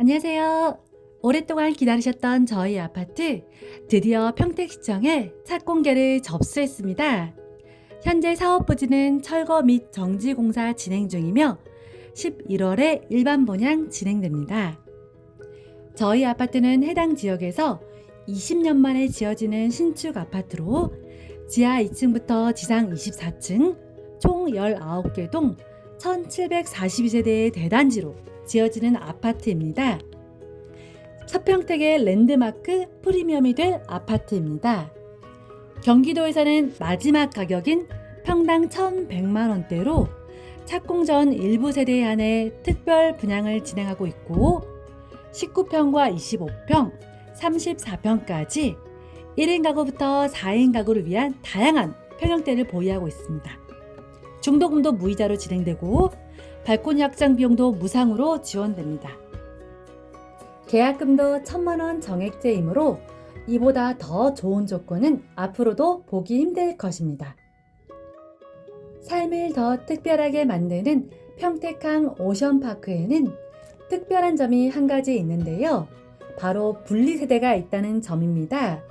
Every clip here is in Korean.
안녕하세요. 오랫동안 기다리셨던 저희 아파트 드디어 평택시청에 착공계를 접수했습니다. 현재 사업 부지는 철거 및 정지 공사 진행 중이며 11월에 일반 분양 진행됩니다. 저희 아파트는 해당 지역에서 20년 만에 지어지는 신축 아파트로 지하 2층부터 지상 24층 총 19개 동 1742세대의 대단지로 지어지는 아파트입니다. 서평택의 랜드마크 프리미엄이 될 아파트입니다. 경기도에서는 마지막 가격인 평당 1,100만 원대로 착공 전 일부 세대에 한해 특별 분양을 진행하고 있고 19평과 25평, 34평까지 1인 가구부터 4인 가구를 위한 다양한 평형대를 보유하고 있습니다. 중도금도 무이자로 진행되고 발코니 확장 비용도 무상으로 지원됩니다. 계약금도 천만 원 정액제이므로 이보다 더 좋은 조건은 앞으로도 보기 힘들 것입니다. 삶을 더 특별하게 만드는 평택항 오션파크에는 특별한 점이 한 가지 있는데요. 바로 분리세대가 있다는 점입니다.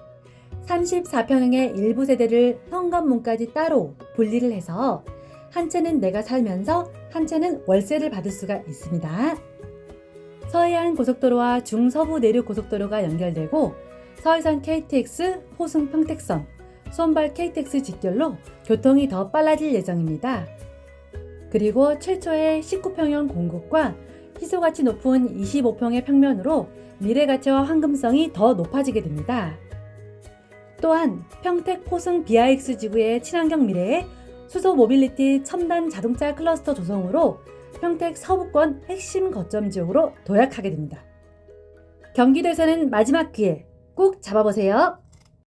34평형의 일부 세대를 현관문까지 따로 분리를 해서 한 채는 내가 살면서 한 채는 월세를 받을 수가 있습니다. 서해안 고속도로와 중서부 내륙 고속도로가 연결되고 서해선 KTX, 호승 평택선, 손발 KTX 직결로 교통이 더 빨라질 예정입니다. 그리고 최초의 19평형 공급과 희소가치 높은 25평의 평면으로 미래 가치와 황금성이 더 높아지게 됩니다. 또한 평택 포승 BIX 지구의 친환경 미래에 수소 모빌리티 첨단 자동차 클러스터 조성으로 평택 서부권 핵심 거점 지역으로 도약하게 됩니다. 경기도에서는 마지막 기회 꼭 잡아보세요.